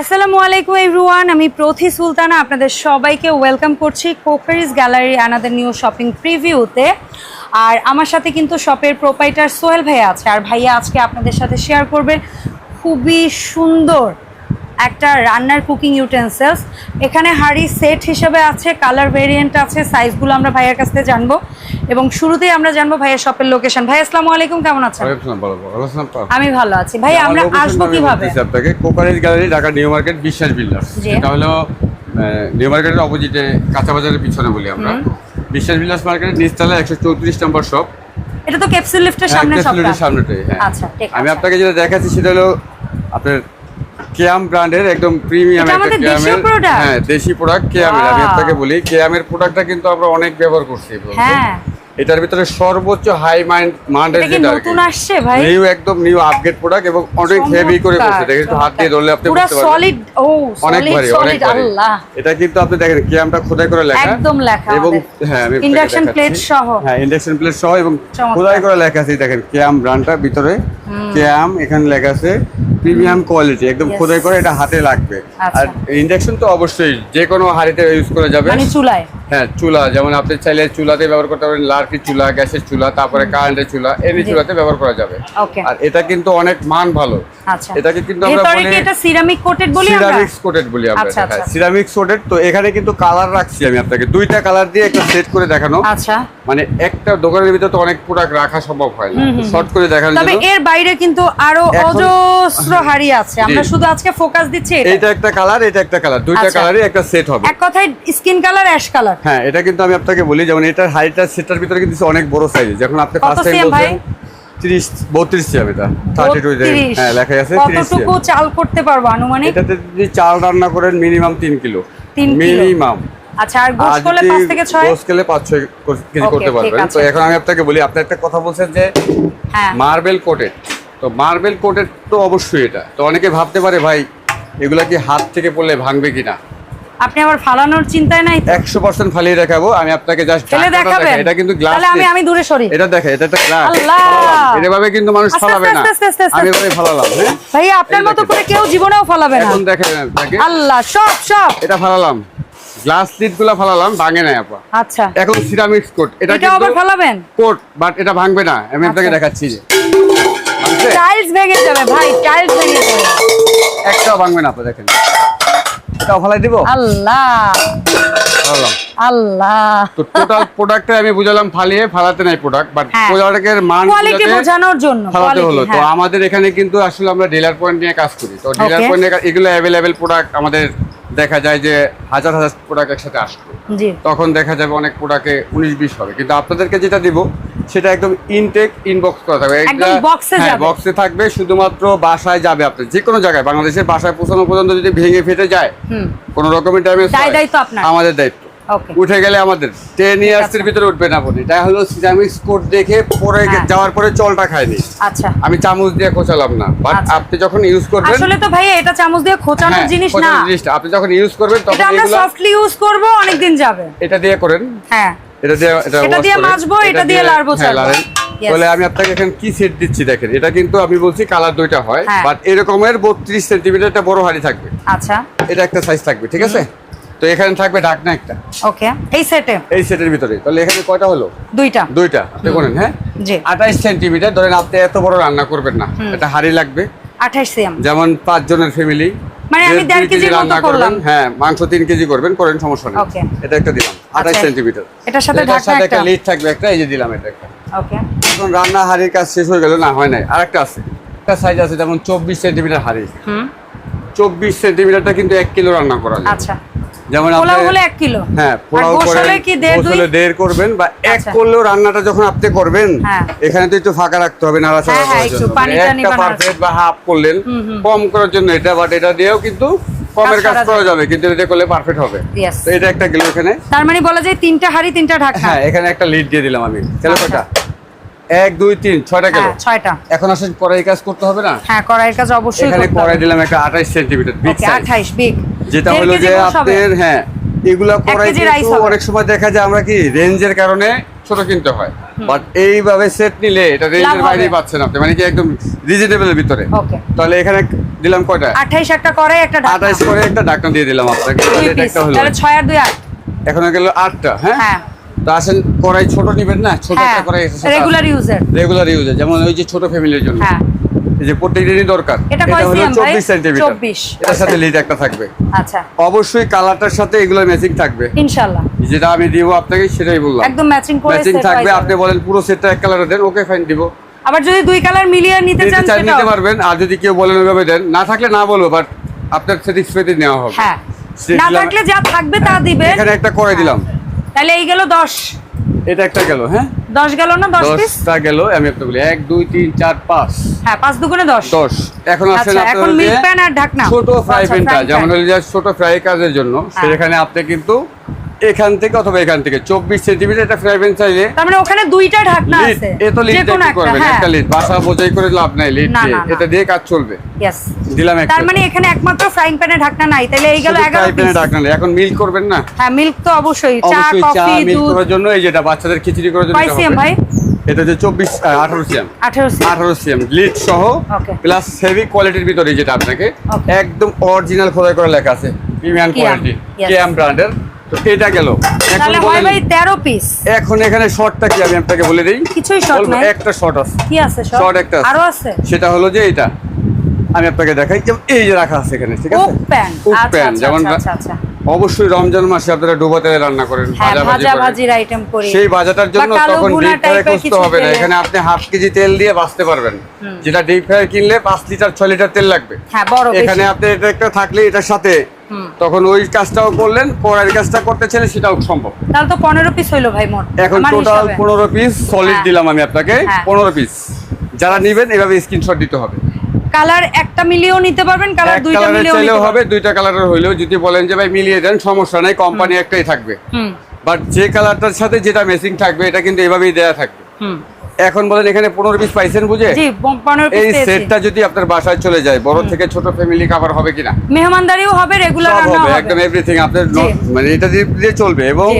আসসালামু আলাইকুম এভরিওয়ান আমি প্রথি সুলতানা, আপনাদের সবাইকে ওয়েলকাম করছি কোকারিজ গ্যালারি আনাদের নিউ শপিং প্রিভিউতে আর আমার সাথে কিন্তু শপের প্রোপাইটার সোহেল ভাইয়া আছে। আর ভাইয়া আজকে আপনাদের সাথে শেয়ার করবেন খুবই সুন্দর একটা রান্নার কুকিং ইউটেন্সিলস এখানে হাড়ি সেট হিসেবে আছে কালার ভেরিয়েন্ট আছে সাইজগুলো আমরা ভাইয়ের কাছ থেকে জানব। এবং শুরুতেই আমরা জানব ভাইয়া শপের লোকেশন ভাই আসসালামু আলাইকুম কেমন আছেন? আমি ভালো আছি। ভাই আমরা আসব কীভাবে? আপনাকে কোকারেজ gallery Dhaka New Market Biswas builders এটা হলো নিউ মার্কেটের অপোজিটে কাঁচা বাজারের পিছনে বলি আমরা। বিশ্বাস বিল্ডার্স মার্কেটের নিচতলা একশো চৌত্রিশ নম্বর শপ এটা তো ক্যাপসুল লিফটের সামনে শপটা সামনেটাই হ্যাঁ। আচ্ছা, ঠিক আমি আপনাকে যেটা দেখাচ্ছি সেটা হলো আপনার কেয়াম ব্র্যান্ডের একদম প্রিমিয়াম একটা কেয়ামের হ্যাঁ দেশি প্রোডাক্ট কেয়ামের আমি. আপনাকে বলি কেয়ামের প্রোডাক্টটা কিন্তু আমরা অনেক ব্যবহার করছি হ্যাঁ। এটার ভিতরে সর্বোচ্চ হাই মাইন্ড মান্ডের যেটা নতুন আসছে ভাই? নিউ একদম নিউ আপগ্রেড প্রোডাক্ট এবং অনেক হেভি করে করছে দেখেন একটু হাত দিয়ে ধরলে আপনি পুরো বুঝতে পারবেন। সলিড ও অনেক সলিড ভারী অনেক আল্লাহ। এটা কিন্তু আপনি দেখেন কিয়ামটা খোদাই করে লেখা। একদম লেখা এবং হ্যাঁ আমি দেখাচ্ছি। plate সহ। হ্যাঁ ইন্ডাকশন প্লেট সহ এবং খোদাই করে লেখা আছে দেখেন কিয়াম ব্র্যান্ডটা ভিতরে। কিয়াম এখানে লেখা আছে প্রিমিয়াম কোয়ালিটি একদম খোদাই করে এটা হাতে লাগবে। আচ্ছা। আর ইন্ডাকশন তো অবশ্যই যে কোনো হাঁড়িতে ইউজ করা যাবে। মানে চুলায়? হ্যাঁ চুলা যেমন আপনি চাইলে চুলাতে ব্যবহার করতে পারেন লার্কি চুলা গ্যাসের চুলা তারপরে কারেন্টের চুলা এনি চুলাতে ব্যবহার করা যাবে। ওকে আর এটা কিন্তু অনেক মান ভালো। আচ্ছা। এটাকে কিন্তু আমরা বলি এটা সিরামিক কোটেড বলি আমরা? সিরামিক্স কোটেড বলি আমরা আচ্ছা, আচ্ছা। সিরামিক্স কোটেড তো এখানে কিন্তু কালার রাখছি আমি আপনাকে। দুইটা কালার দিয়ে একটা সেট করে দেখানো। আচ্ছা। মানে একটা দোকানের ভিতরে তো অনেক প্রোডাক্ট রাখা সম্ভব হয় না। শর্ট করে দেখানোর তবে এর বাইরে কিন্তু আরও অজস্র হাড়ি আছে আমরা শুধু আজকে ফোকাস দিচ্ছি এটা একটা কালার এটা একটা কালার দুইটা আচ্ছা। কালারই একটা সেট হবে। এক কথায় স্কিন কালার অ্যাশ কালার হ্যাঁ এটা কিন্তু আমি আপনাকে বলি যেমন এটার সেটার ভিতরে কিন্তু অনেক বড় সাইজ যখন আপনি ফার্স্ট টাইম বলছেন 30 32 সিএম এটা। 32 32 হ্যাঁ লেখা আছে 30 কতটুকু চাল করতে পারব আনুমানিক? এটাতে যদি চাল রান্না করেন মিনিমাম 3 কিলো। মিনিমাম আচ্ছা আর গোশ করলে পাঁচ থেকে করলে কেজি করতে পারবেন। তো এখন আমি আপনাকে বলি আপনি একটা কথা বলছেন যে হ্যাঁ। মার্বেল কোটেড তো মার্বেল কোটের তো অবশ্যই এটা। তো অনেকে ভাবতে পারে ভাই এগুলা কি হাত থেকে পড়লে ভাঙবে কিনা? আপনি আবার ফালানোর চিন্তায় নাই তো? একশো পার্সেন্ট ফালিয়ে দেখাবো আমি আপনাকে জাস্ট ফেলে দেখাবেন। এটা কিন্তু গ্লাস তাহলে আমি আমি দূরে সরি। এটা দেখে এটা একটা গ্লাস আল্লাহ! এভাবে কিন্তু মানুষ ফালাবে না। আমি এভাবে ফালালাম হ্যাঁ? ভাই আপনার মতো করে কেউ জীবনেও ফালাবে না। এখন দেখেন আপনাকে আল্লাহ সব সব। এটা ফালালাম। গ্লাস লিডগুলা ফালালাম ভাঙে নাই আপা। আচ্ছা। এখন সিরামিক্স কোট এটা এটা আবার কিন্তু ফলাবেন? কোট বাট এটা ভাঙবে না। আমি আপনাকে আচ্ছা। দেখাচ্ছি যে। ভাঙছে? টাইলস ভেঙে যাবে ভাই টাইলস ভেঙে যাবে। একটাও ভাঙবে না আপা দেখেন। ফালাই দিব? আল্লাহ। আল্লাহ। তো টোটাল প্রোডাক্টে আমি বুঝালাম ফালিয়ে ফালাতে নাই প্রোডাক্ট বাট হ্যাঁ। প্রোডাক্টের মান কোয়ালিটি বোঝানোর জন্য ফালাতে হলো। তো হ্যাঁ। আমাদের এখানে কিন্তু আসলে আমরা ডিলার পয়েন্ট নিয়ে কাজ করি। তো ডিলার. পয়েন্টে এগুলো অ্যাভেলেবেল প্রোডাক্ট আমাদের দেখা যায় যে হাজার হাজার প্রোডাক্ট একসাথে আসবে। তখন দেখা যাবে অনেক প্রোডাক্টে উনিশ বিশ হবে। কিন্তু আপনাদেরকে যেটা দিব সেটা একদম ইনটেক ইনবক্স করা থাকবে। যাবে। বক্সে থাকবে শুধুমাত্র বাসায় যাবে আপনি। যে কোনো জায়গায় বাংলাদেশের বাসায় পৌঁছানো পর্যন্ত যদি ভেঙে ফেটে যায় হুম। কোনো রকমের ড্যামেজ। আমাদের দায়িত্ব। ওকে উঠে গেলে আমাদের। টেন ইয়ার্স এর ভিতরে উঠবে না আপনি। এটা হলো সিরামিক্স কোড দেখে পরে হ্যাঁ। যাওয়ার পরে চলটা খায়নি। আচ্ছা। আমি চামচ দিয়ে খোঁচালাম না। বাট আচ্ছা। আপনি যখন ইউজ করবেন আসলে তো ভাই এটা চামচ দিয়ে খোঁচানোর হ্যাঁ, জিনিস না। জিনিসটা। আপনি যখন ইউজ করবেন তখন এটা আমরা সফটলি ইউজ করব অনেক দিন যাবে। এটা দিয়ে করেন। হ্যাঁ। এটা দিয়ে এটা এটা দিয়ে করেন। এটা দিয়ে লাড়বো ছাড়বো। লাড়েন। Yes. বলে আমি আপনাকে এখন কি সেট দিচ্ছি দেখেন এটা কিন্তু আমি বলছি কালার দুইটা হয়। বাট এরকমের বত্রিশ সেন্টিমিটার একটা বড় হাড়ি থাকবে। আচ্ছা। এটা একটা সাইজ থাকবে ঠিক আছে? তো এখানে থাকবে ঢাকনা একটা। ওকে এই সেটে এই সেটের ভিতরে। তাহলে এখানে কয়টা হলো? দুইটা। দুইটা আপনি বলেন হ্যাঁ? জি। আঠাইশ সেন্টিমিটার ধরেন আপনি এত বড় রান্না করবেন না এটা হাড়ি লাগবে। যেমন পাঁচ জনের ফ্যামিলি মানে আমি দেড় কেজি মতো করলাম। হ্যাঁ মাংস 3 কেজি করবেন করেন সমস্যা নেই। ওকে। এটা একটা দিলাম আঠাইশ সেমি সেন্টিমিটার। এটার সাথে ঢাকনা একটা লিড থাকবে একটা এই যে দিলাম এটা একটা। ওকে। এখন রান্না হাড়ির কাজ শেষ হয়ে গেল না হয় নাই আরেকটা আছে। একটা সাইজ আছে যেমন চব্বিশ সেন্টিমিটার হাড়ি। হুম। চব্বিশ সেন্টিমিটারটা কিন্তু এক কিলো রান্না করা যায় আচ্ছা। যেমন কিলো। হ্যাঁ পোলাও গোশ কি দেড় গোশ দুই হলে দেড় করবেন বা এক আচ্ছা। করলেও রান্নাটা যখন আপনি করবেন হ্যাঁ। এখানে তো একটু ফাঁকা রাখতে হবে নাড়াচাড়া হ্যাঁ, করার জন্য। পানি টানি একটা পারফেক্ট বা হাফ করলেন। কম করার জন্য এটা বাট এটা দিয়েও কিন্তু কমের কাজ কাজ করা করা যাবে কিন্তু এটা করলে পারফেক্ট হবে। তো এটা একটা গেল এখানে। তার মানে বলা যায় তিনটা হাড়ি তিনটা ঢাকনা। হ্যাঁ এখানে একটা লিড দিয়ে দিলাম আমি। আচ্ছা। এক দুই তিন ছয়টা গেল ছয়টা। এখন আসেন কড়াই কাজ করতে হবে না? হ্যাঁ কড়াইয়ের কাজ অবশ্যই এখানে কড়াই দিলাম একটা আঠাইশ সেন্টিমিটার বিগ সাইজ 28 বিগ যেটা হলো যে আপনাদের হ্যাঁ এগুলা করাই কিন্তু অনেক সময় দেখা যায় আমরা কি রেঞ্জের কারণে ছোট কিনতে হয়। বাট এইভাবে সেট নিলে এটা রেঞ্জের বাইরেই পাচ্ছেন আপনি মানে কি একদম রিজনেবলের ভিতরে। ওকে তাহলে এখানে দিলাম কয়টা? আঠাইশ একটা করে একটা ঢাকনা। আঠাইশ করে একটা ঢাকনা দিয়ে দিলাম আপনাকে তাহলে এটা একটা হলো। তাহলে 6 আর দুই আট। এখন গেল 8টা হ্যাঁ? হ্যাঁ। তো আসেন কড়াই ছোট নিবেন না? ছোট হ্যাঁ একটা কড়াই রেগুলার ইউজার রেগুলার ইউজে যেমন ওই যে ছোট ফ্যামিলির জন্য। হ্যাঁ। এই যে দরকার। এটা কয় হলো ভাই? 24 সেন্টিমিটার 24 এটার সাথে লিড একটা থাকবে। আচ্ছা। অবশ্যই কালারটার সাথে এগুলো ম্যাচিং থাকবে। ইনশাল্লাহ। যেটা আমি দিব আপনাকে সেটাই বললাম। একদম ম্যাচিং করে ম্যাচিং থাকবে আপনি বলেন পুরো সেটটা এক কালারে দেন ওকে ফাইন দিব। আবার যদি দুই কালার মিলিয়ে নিতে চান চান নিতে পারবেন। আর যদি কেউ বলেন ওইভাবে দেন না থাকলে না বলব বাট আপনার স্যাটিসফাইতে নেওয়া হবে। হ্যাঁ। না থাকলে যা থাকবে তা দিবে এখানে একটা করে দিলাম। তাহলে এই গেল দশ। এটা একটা গেল হ্যাঁ? দশ গেল না দশ পিস দশটা গেল আমি একটা বলি এক দুই তিন চার পাঁচ। হ্যাঁ পাঁচ দুগুণে দশ। দশ। এখন আছে না এখন মিল্ক প্যান আর ঢাকনা। ছোট ফ্রাই আচ্ছা, প্যানটা যেমন হল হলো যে ছোট ফ্রাই কাজের জন্য হ্যাঁ। সেখানে আপনি কিন্তু এখান থেকে অথবা এখান থেকে। চব্বিশ সেন্টিমিটার একটা ফ্রাই প্যান চাইলে তার মানে ওখানে দুইটা ঢাকনা আছে। এ তো লিড যে কোনো একটা করবেন হ্যাঁ। একটা লিড বাসা বোঝাই করে লাভ নাই লিড দিয়ে। এটা দিয়ে কাজ চলবে। ইয়েস দিলাম একটা। তার মানে এখানে একমাত্র ফ্রাইং প্যানে ঢাকনা নাই। তাহলে এই গেল শুধু এগারো ফ্রাই প্যানে পিস ঢাকনা নেই। এখন মিল করবেন না? হ্যাঁ মিল্ক তো অবশ্যই। চা কফি দুধ। করার জন্য এই যেটা বাচ্চাদের খিচুড়ি করার জন্য এটা ভাই? এটা যে চব্বিশ আঠারো সিএম আঠেরো সিএম আঠারো সিএম লিড সহ প্লাস হেভি কোয়ালিটির ভিতরে যেটা আপনাকে একদম অরিজিনাল খোদাই করে লেখা আছে। Premium quality. কেএম ব্র্যান্ডের এটা গেল। তাহলে হয় ভাই তেরো পিস এখন এখানে শর্টটা কি আমি আপনাকে বলে দিই? কিছুই বলব, নাই। একটা শর্ট আছে। কি আছে সব Short একটা আছে। আরও আছে? সেটা হলো যে এটা। আমি আপনাকে দেখাই যে এই যে রাখা আছে এখানে ঠিক আছে? প্যান। আচ্ছা আচ্ছা যেমন আচ্ছা আচ্ছা অবশ্যই রমজান মাসে আপনারা ডুবা তেলে রান্না করেন হ্যাঁ ভাজা ভাজা ভাজির আইটেম করি। সেই ভাজাটার জন্য তখন ডিপ ফ্রাই কিছু হবে না। এখানে আপনি হাফ কেজি তেল দিয়ে বাঁচতে পারবেন। যেটা ডিপ ফ্রাই কিনলে পাঁচ লিটার ছয় লিটার তেল লাগবে। হ্যাঁ এখানে আপনি এটা একটা থাকলে এটার সাথে তখন ওই কাজটাও করলেন পরের কাজটা করতে চাইলে সেটাও সম্ভব। তাহলে তো পনেরো পিস হইল ভাই মোট এখন টোটাল। পনেরো পিস সলিড হ্যাঁ। দিলাম আমি আপনাকে হ্যাঁ। পনেরো পিস যারা নিবেন এভাবে স্ক্রিনশট দিতে হবে। কালার একটা মিলিয়েও নিতে পারবেন কালার দুইটা কালারের মিলিয়েও নিতে হবে দুইটা কালারের হইলেও যদি বলেন যে ভাই মিলিয়ে দেন সমস্যা নাই কোম্পানি একটাই থাকবে। হুম। বাট যে কালারটার সাথে যেটা ম্যাচিং থাকবে এটা কিন্তু এভাবেই দেয়া থাকবে। হুম। এখন বলেন এখানে পনেরো পিস পাইছেন বুঝে? এই সেটটা যদি আপনার বাসায় চলে যায় বড় থেকে ছোট ফ্যামিলি কাভার হবে কিনা? মেহমানদারিও হবে রেগুলার হবে একদম এভরিথিং আপনার মানে এটা দিয়ে চলবে এবং।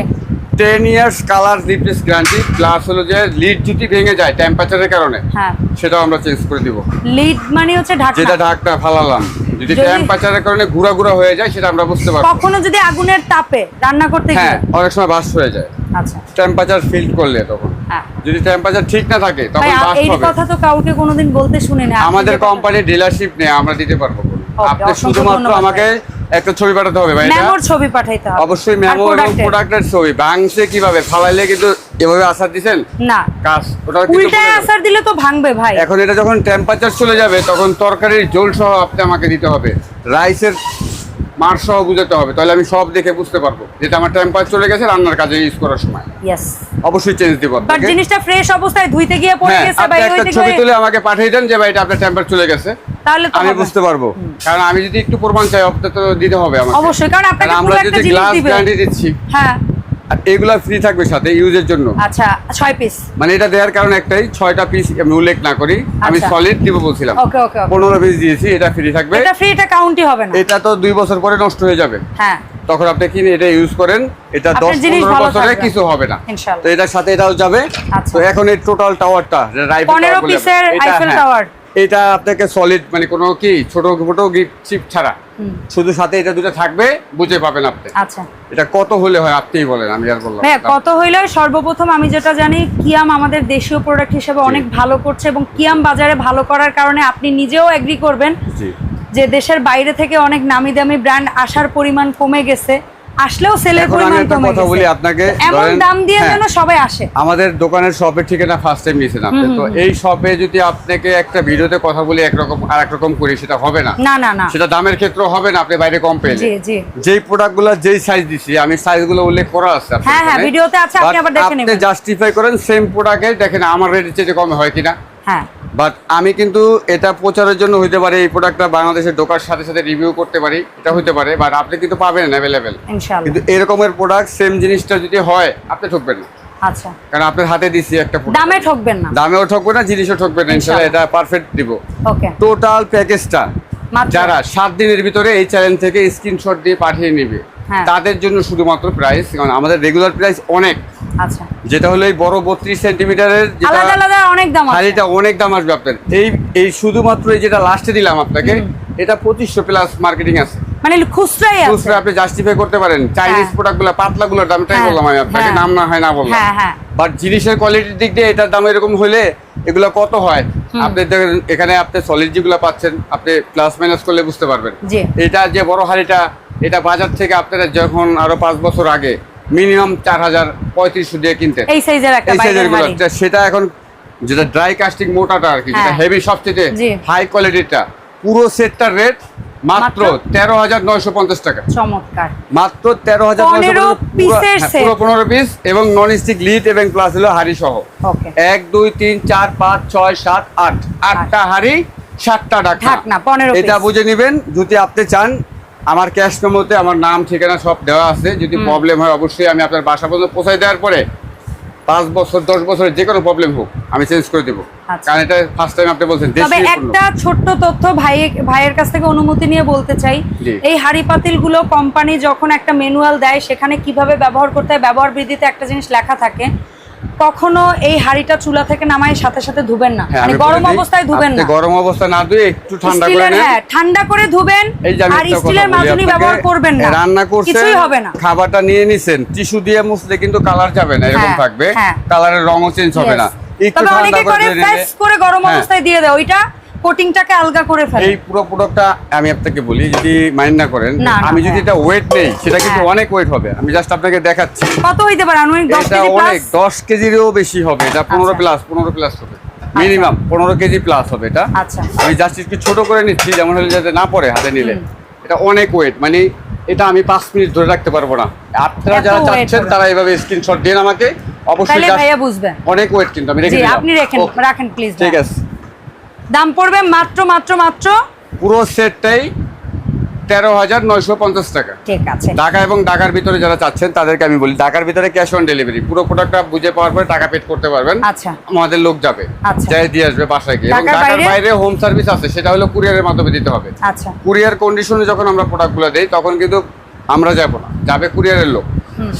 Ten years colour replace guarantee plus হলো যে লিড যদি ভেঙে যায় টেম্পারেচারের কারণে হ্যাঁ। সেটাও আমরা চেঞ্জ করে দিব। লিড মানে হচ্ছে ঢাকনা। যেটা ঢাকটা ফালালাম যদি টেম্পারেচারের কারণে ঘুরা ঘুরা হয়ে যায় সেটা আমরা বুঝতে পারব। কখনো যদি আগুনের তাপে রান্না করতে হ্যাঁ অনেক সময় বাস্ট হয়ে যায়। আচ্ছা। টেম্পারেচার ফিল করলে তখন। হ্যাঁ যদি টেম্পারেচার ঠিক না থাকে তখন বাস্ট এই কথা তো কাউকে কোনোদিন বলতে শুনি না। আমাদের কোম্পানির ডিলারশিপ নেই আমরা দিতে পারব আপনি শুধুমাত্র আমাকে একটা ছবি পাঠাতে হবে ভাই মেমোর ছবি পাঠাইতে হবে। অবশ্যই মেমো এবং প্রোডাক্টের ছবি। ভাঙছে কীভাবে? ফালাইলে কিন্তু এভাবে আসার দিছেন? না। কাজ ওটা কিন্তু উল্টায় আসার দিলে তো ভাঙবে ভাই। এখন এটা যখন টেম্পারেচার চলে যাবে তখন তরকারির জল সহ আপনি আমাকে দিতে হবে। রাইসের মার সহ বুঝাতে হবে। তাহলে আমি সব দেখে বুঝতে পারব। যেটা আমার টেম্পারেচার চলে গেছে রান্নার কাজে ইউজ করার সময়। ইয়েস অবশ্যই চেঞ্জ দিব বাট জিনিসটা ফ্রেশ অবস্থায় ধুইতে গিয়ে পড়ে হ্যাঁ গেছে আপনি ভাই একটা ছবি তুলে আমাকে পাঠিয়ে দেন যে ভাই এটা আপনার টেম্পার চলে গেছে। তাহলে আমি বুঝতে পারব। কারণ আমি যদি একটু প্রমাণ চাই আপনার তো দিতে হবে আমাকে। অবশ্যই কারণ আপনাকে আমরা যদি গ্লাস গ্যারান্টি দিচ্ছি। হ্যাঁ। আর এগুলা ফ্রি থাকবে সাথে ইউজের জন্য। আচ্ছা ছয় পিস মানে এটা দেওয়ার কারণ একটাই ছয়টা পিস আমি উল্লেখ না করি আমি আচ্ছা। সলিড দিব বলছিলাম। ওকে ওকে ওকে পনেরো পিস দিয়েছি এটা ফ্রি থাকবে। এটা ফ্রি এটা কাউন্টই হবে না। এটা তো দুই বছর পরে নষ্ট হয়ে যাবে। হ্যাঁ। তখন আপনি কিনে এটা ইউজ করেন? এটা দশ পনেরো বছরে কিছু হবে না। তো এটার সাথে এটাও যাবে। আচ্ছা। তো এখন এই টোটাল টাওয়ারটা টাওয়ার এটা আপনাকে সলিড মানে কোনো কি ছোট ছোট গিফট চিপ ছাড়া। শুধু সাথে এটা দুটো থাকবে বুঝে পাবেন আপনি। আচ্ছা। এটা কত হলে হয় আপনিই বলেন আমি আর বললাম ভাইয়া কত হইলে সর্বপ্রথম আমি যেটা জানি কিয়াম আমাদের দেশীয় প্রোডাক্ট হিসেবে অনেক ভালো করছে এবং কিয়াম বাজারে ভালো করার কারণে আপনি নিজেও এগ্রি করবেন। জি। যে দেশের বাইরে থেকে অনেক নামি দামি ব্র্যান্ড আসার পরিমাণ কমে গেছে আসলেও সেলের পরিমাণ কমে কথা বলি আপনাকে এমন দাম দিয়ে হ্যাঁ। যেন সবাই আসে। আমাদের দোকানের শপের ঠিকানা ফার্স্ট টাইম নিয়েছেন আপনি। তো এই শপে যদি আপনাকে একটা ভিডিওতে কথা বলি একরকম আর একরকম করি সেটা হবে না। না না না। সেটা দামের ক্ষেত্রে হবে না আপনি বাইরে কম পেলে জি জি। যেই প্রোডাক্টগুলো যেই সাইজ দিছি আমি সাইজগুলো উল্লেখ করা আছে হ্যাঁ, হ্যাঁ। ভিডিওতে আছে, আপনি আবার দেখে আপনি জাস্টিফাই করেন সেম প্রোডাক্টে দেখেন আমার রেটের চেয়ে কমে হয় কিনা। হ্যাঁ। বাট আমি কিন্তু এটা প্রচারের জন্য হইতে পারে এই প্রোডাক্টটা বাংলাদেশের ঢোকার সাথে সাথে রিভিউ করতে পারি এটা হইতে পারে বাট আপনি কিন্তু পাবেন অ্যাভেলেবেল ইনশাআল্লাহ। কিন্তু এরকমের প্রোডাক্ট সেম জিনিসটা যদি হয় আপনি ঠকবেন না। আচ্ছা। কারণ আপনার হাতে দিছি একটা। দামে ঠকবেন না। দামেও ঠকবে না জিনিসও ঠকবে না ইনশাল্লাহ এটা পারফেক্ট দিব। ওকে টোটাল প্যাকেজটা যারা সাত দিনের ভিতরে এই চ্যানেল থেকে স্ক্রিনশট দিয়ে পাঠিয়ে নেবে হ্যাঁ। তাদের জন্য শুধুমাত্র প্রাইস কারণ আমাদের রেগুলার প্রাইস অনেক। আচ্ছা। যেটা হলো এই বড় বত্রিশ সেন্টিমিটারের যেটা আলাদা আলাদা অনেক দাম আছে। অনেক দাম আসবে আপনার। এই এই শুধুমাত্র এই যেটা লাস্টে দিলাম আপনাকে এটা পঁচিশশো প্লাস মার্কেটিং আছে। মানে খুচরাই আছে। খুচরা আপনি জাস্টিফাই করতে পারেন। চাইনিজ হ্যাঁ। দামটাই হ্যাঁ, বললাম আমি আপনাকে হ্যাঁ। নাম না হয় না বললাম। হ্যাঁ, হ্যাঁ। বাট জিনিসের কোয়ালিটির দিক দিয়ে এটার দাম এরকম হলে এগুলো কত হয়? আপনি দেখেন এখানে আপনি সলিড যেগুলো পাচ্ছেন আপনি প্লাস মাইনাস করলে বুঝতে পারবেন। এটা যে বড় হাড়িটা এটা বাজার থেকে আপনারা যখন আরও পাঁচ বছর আগে মিনিমাম চার হাজার পঁয়ত্রিশশো দিয়ে কিনতে। এই সাইজের একটা এই সাইজেরগুলো। সেটা এখন যেটা ড্রাই কাস্টিং মোটাটা আর কি যেটা হ্যাঁ। হেভি সবচেয়ে জি। হাই কোয়ালিটিটা পুরো সেটটার রেট মাত্র? তেরো হাজার নয়শো পঞ্চাশ টাকা। চমৎকার। মাত্র তেরো হাজার পুরো পনেরো পিস এবং নন স্টিক লিড এবং প্লাস হলো হাড়ি সহ। এক দুই তিন চার পাঁচ ছয় সাত আট। আটটা হাড়ি সাতটা ঢাকনা। ঢাকনা, 15 এটা বুঝে নেবেন যদি আপনি চান আমার ক্যাশ মেমোতে আমার নাম ঠিকানা সব দেওয়া আছে। যদি প্রবলেম হয় অবশ্যই আমি আপনার বাসা পর্যন্ত পৌঁছায় দেওয়ার পরে পাঁচ বছর দশ বছরের যে কোনো প্রবলেম হোক আমি চেঞ্জ করে দেবো। আচ্ছা। কারণ এটা ফার্স্ট টাইম আপনি বলছেন তবে একটা ছোট্ট তথ্য ভাই ভাইয়ের কাছ থেকে অনুমতি নিয়ে বলতে চাই। এই হাড়ি পাতিলগুলো কোম্পানি যখন একটা ম্যানুয়াল দেয় সেখানে কীভাবে ব্যবহার করতে হয় ব্যবহার বৃদ্ধিতে একটা জিনিস লেখা থাকে। কখনো এই হাড়িটা চুলা থেকে নামায় সাথে সাথে ধুবেন না। হ্যাঁ, মানে গরম অবস্থায় ধুবেন না। গরম অবস্থা না ধুয়ে একটু ঠান্ডা করে নেন। হ্যাঁ ঠান্ডা করে ধুবেন আর স্টিলের মাজনি ব্যবহার করবেন না। রান্না করছেন কিছুই হবে না। খাবারটা নিয়ে নিছেন টিস্যু দিয়ে মুছলে কিন্তু কালার যাবে না এরকম হ্যাঁ, থাকবে হ্যাঁ। কালারের রঙও চেঞ্জ হবে না। একটু ঠান্ডা করে গরম। অবস্থায় দিয়ে দাও ওইটা কোটিংটাকে আলগা করে ফেলে। এই পুরো প্রোডাক্টটা আমি আপনাকে বলি যদি মাইন্ড না করেন আমি যদি। এটা ওয়েট নেই সেটা কিন্তু হ্যাঁ। অনেক ওয়েট হবে। আমি জাস্ট আপনাকে দেখাচ্ছি। কত হইতে পারে? আনুমানিক দশ এটা কেজি অনেক প্লাস দশ কেজিরও বেশি হবে। এটা পনেরো আচ্ছা। প্লাস পনেরো প্লাস হবে। মিনিমাম পনেরো কেজি প্লাস হবে এটা। আচ্ছা। আমি জাস্ট একটু ছোট করে নিচ্ছি যেমন হলে যাতে না পড়ে হাতে নিলে। এটা অনেক ওয়েট মানে এটা আমি পাঁচ মিনিট ধরে রাখতে পারব না। আপনারা যারা চাচ্ছেন তারা এইভাবে স্ক্রিনশট দিন আমাকে। অবশ্যই অনেক ওয়েট কিন্তু আমি রেখে দিলাম। আপনি রেখেন রাখেন প্লিজ ঠিক আছে। দাম পড়বে মাত্র মাত্র মাত্র? পুরো সেটটাই তেরো হাজার নয়শো পঞ্চাশ টাকা। ঠিক আছে। ঢাকা এবং ঢাকার ভিতরে যারা চাচ্ছেন তাদেরকে আমি বলি ঢাকার ভিতরে ক্যাশ অন ডেলিভারি পুরো প্রোডাক্টটা বুঝে পাওয়ার পরে টাকা পেড করতে পারবেন। আচ্ছা। আমাদের লোক যাবে। আচ্ছা। যাই দিয়ে আসবে বাসায় গিয়ে। এবং ঢাকার বাইরে? হোম সার্ভিস আছে সেটা হলো কুরিয়ারের মাধ্যমে দিতে হবে। আচ্ছা। কুরিয়ার কন্ডিশনে যখন আমরা প্রোডাক্টগুলো দেই তখন কিন্তু আমরা যাব না। যাবে কুরিয়ারের লোক।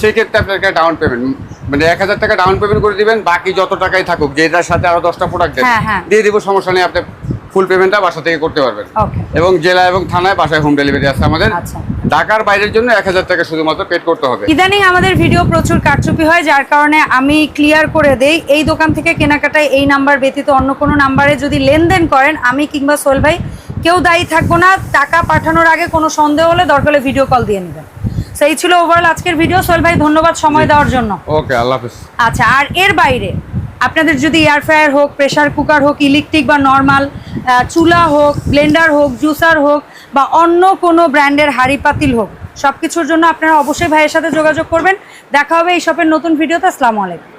সেক্ষেত্রে আপনাকে ডাউন পেমেন্ট মানে এক হাজার টাকা ডাউন পেমেন্ট করে দিবেন বাকি যত টাকাই থাকুক যেটার সাথে আরও দশটা প্রোডাক্ট হ্যাঁ, হ্যাঁ। দিয়ে দিব সমস্যা নেই আপনি ফুল পেমেন্টটা বাসা থেকে করতে পারবেন। এবং জেলা এবং থানায় বাসায় হোম ডেলিভারি আছে আমাদের। আচ্ছা। ঢাকার বাইরের জন্য এক হাজার টাকা শুধুমাত্র পেড করতে হবে। ইদানিং আমাদের ভিডিও প্রচুর কারচুপি হয় যার কারণে আমি ক্লিয়ার করে দেই এই দোকান থেকে কেনাকাটায় এই নাম্বার ব্যতীত অন্য কোনো নাম্বারে যদি লেনদেন করেন আমি কিংবা সোহেল ভাই কেউ দায়ী থাকব না টাকা পাঠানোর আগে কোনো সন্দেহ হলে দরকার হলে ভিডিও কল দিয়ে নেবেন। সেই ছিল ওভারঅল আজকের ভিডিও সোহেল ভাই ধন্যবাদ সময় দেওয়ার জন্য। ওকে আল্লাহ হাফেজ। আচ্ছা আর এর বাইরে আপনাদের যদি এয়ার ফ্রায়ার হোক প্রেশার কুকার হোক ইলেকট্রিক বা নর্মাল চুলা হোক ব্লেন্ডার হোক জুসার হোক বা অন্য কোনো ব্র্যান্ডের হাড়ি পাতিল হোক সব কিছুর জন্য আপনারা অবশ্যই ভাইয়ের সাথে যোগাযোগ করবেন। দেখা হবে এই শপের নতুন ভিডিওতে আসসালামু আলাইকুম।